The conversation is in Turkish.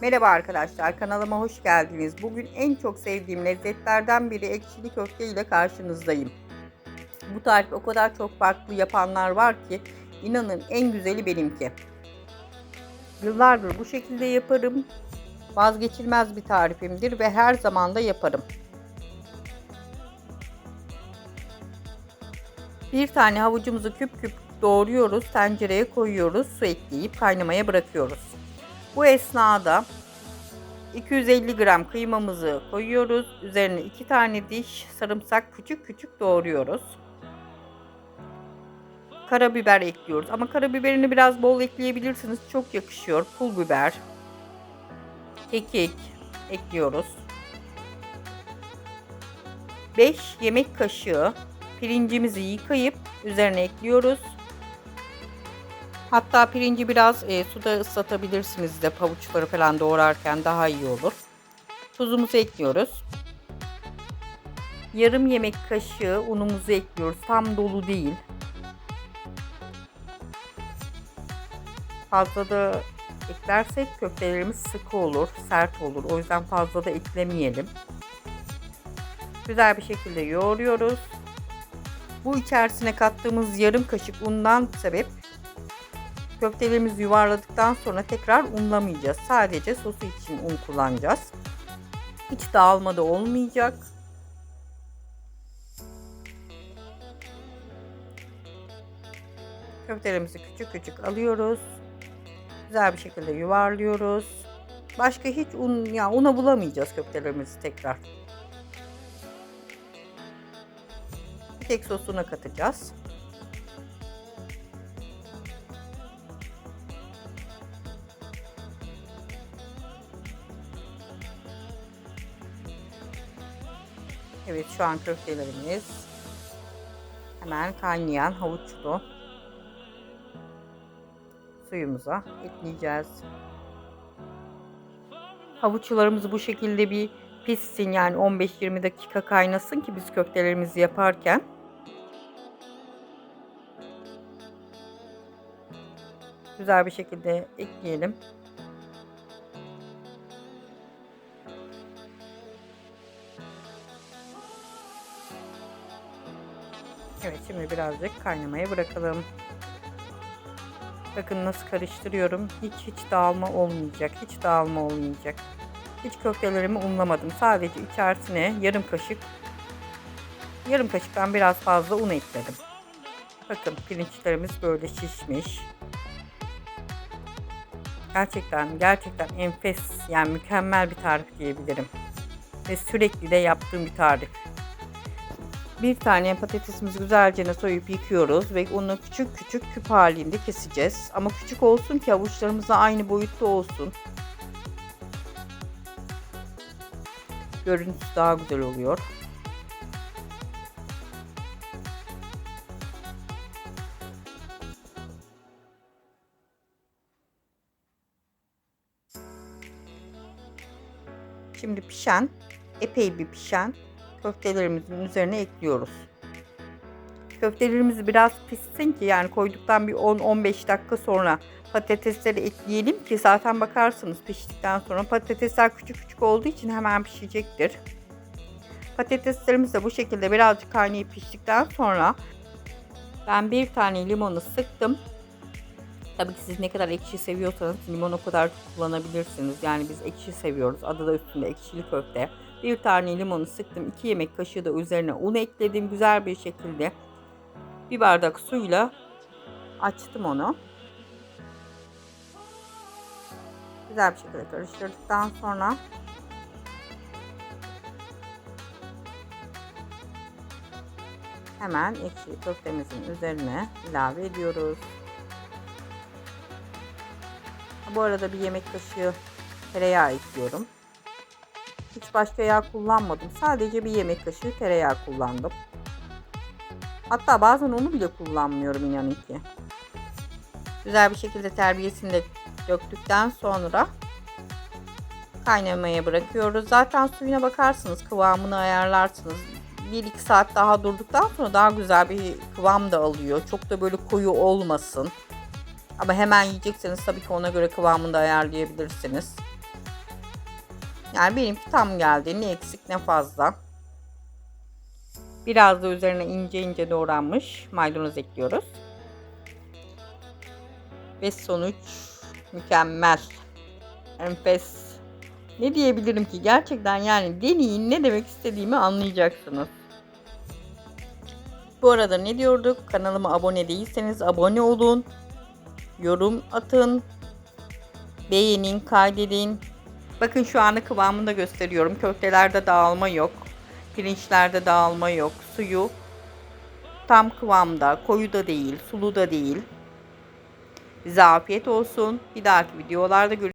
Merhaba arkadaşlar kanalıma hoş geldiniz. Bugün en çok sevdiğim lezzetlerden biri ekşili köfte ile karşınızdayım. Bu tarif o kadar çok farklı yapanlar var ki inanın en güzeli benimki. Yıllardır bu şekilde yaparım. Vazgeçilmez bir tarifimdir ve her zaman da yaparım. Bir tane havucumuzu küp küp doğruyoruz. Tencereye koyuyoruz. Su ekleyip kaynamaya bırakıyoruz. Bu esnada 250 gram kıymamızı koyuyoruz. Üzerine 2 tane diş sarımsak küçük küçük doğruyoruz. Karabiber ekliyoruz. Ama karabiberini biraz bol ekleyebilirsiniz. Çok yakışıyor. Pul biber. Kekik ekliyoruz. 5 yemek kaşığı pirincimizi yıkayıp üzerine ekliyoruz. Hatta pirinci biraz e, suda ıslatabilirsiniz de pavuçları falan doğrarken daha iyi olur. Tuzumuzu ekliyoruz. Yarım yemek kaşığı unumuzu ekliyoruz. Tam dolu değil. Fazla da eklersek köftelerimiz sıkı olur, sert olur. O yüzden fazla da eklemeyelim. Güzel bir şekilde yoğuruyoruz. Bu içerisine kattığımız yarım kaşık undan sebep köftelerimizi yuvarladıktan sonra tekrar unlamayacağız. Sadece sosu için un kullanacağız. Hiç dağılma da olmayacak. Köftelerimizi küçük küçük alıyoruz. Güzel bir şekilde yuvarlıyoruz. Başka hiç un ya una bulamayacağız köftelerimizi tekrar. Tek sosuna katacağız. Evet şu an köftelerimiz hemen kaynayan havuçlu suyumuza ekleyeceğiz. Havuçlarımız bu şekilde bir pişsin yani 15-20 dakika kaynasın ki biz köftelerimizi yaparken. Güzel bir şekilde ekleyelim. Evet şimdi birazcık kaynamaya bırakalım. Bakın nasıl karıştırıyorum. Hiç hiç dağılma olmayacak. Hiç dağılma olmayacak. Hiç köftelerimi unlamadım. Sadece içerisine yarım kaşık yarım kaşıktan biraz fazla un ekledim. Bakın pirinçlerimiz böyle şişmiş. Gerçekten gerçekten enfes yani mükemmel bir tarif diyebilirim. Ve sürekli de yaptığım bir tarif. Bir tane patatesimizi güzelce soyup yıkıyoruz ve onu küçük küçük küp halinde keseceğiz. Ama küçük olsun ki avuçlarımızla aynı boyutta olsun. Görüntüsü daha güzel oluyor. Şimdi pişen, epey bir pişen köftelerimizin üzerine ekliyoruz. Köftelerimiz biraz pişsin ki yani koyduktan bir 10-15 dakika sonra patatesleri ekleyelim ki zaten bakarsınız piştikten sonra patatesler küçük küçük olduğu için hemen pişecektir. Patateslerimiz de bu şekilde birazcık kaynayıp piştikten sonra ben bir tane limonu sıktım. Tabii ki siz ne kadar ekşi seviyorsanız limon o kadar kullanabilirsiniz. Yani biz ekşi seviyoruz. Adı da üstünde ekşili köfte. Bir tane limonu sıktım. 2 yemek kaşığı da üzerine un ekledim. Güzel bir şekilde bir bardak suyla açtım onu. Güzel bir şekilde karıştırdıktan sonra hemen ekşi köftemizin üzerine ilave ediyoruz. Bu arada bir yemek kaşığı tereyağı ekliyorum. Hiç başka yağ kullanmadım. Sadece bir yemek kaşığı tereyağı kullandım. Hatta bazen onu bile kullanmıyorum inanın ki. Güzel bir şekilde terbiyesini de döktükten sonra kaynamaya bırakıyoruz. Zaten suyuna bakarsınız kıvamını ayarlarsınız. 1-2 saat daha durduktan sonra daha güzel bir kıvam da alıyor. Çok da böyle koyu olmasın. Ama hemen yiyecekseniz tabii ki ona göre kıvamını da ayarlayabilirsiniz. Yani benimki tam geldi. Ne eksik ne fazla. Biraz da üzerine ince ince doğranmış maydanoz ekliyoruz. Ve sonuç mükemmel. Enfes. Ne diyebilirim ki gerçekten yani deneyin ne demek istediğimi anlayacaksınız. Bu arada ne diyorduk? Kanalıma abone değilseniz abone olun. Yorum atın. Beğenin, kaydedin. Bakın şu anda kıvamını da gösteriyorum. Köftelerde dağılma yok. Pirinçlerde dağılma yok. Suyu tam kıvamda. Koyu da değil, sulu da değil. Size afiyet olsun. Bir dahaki videolarda görüşürüz.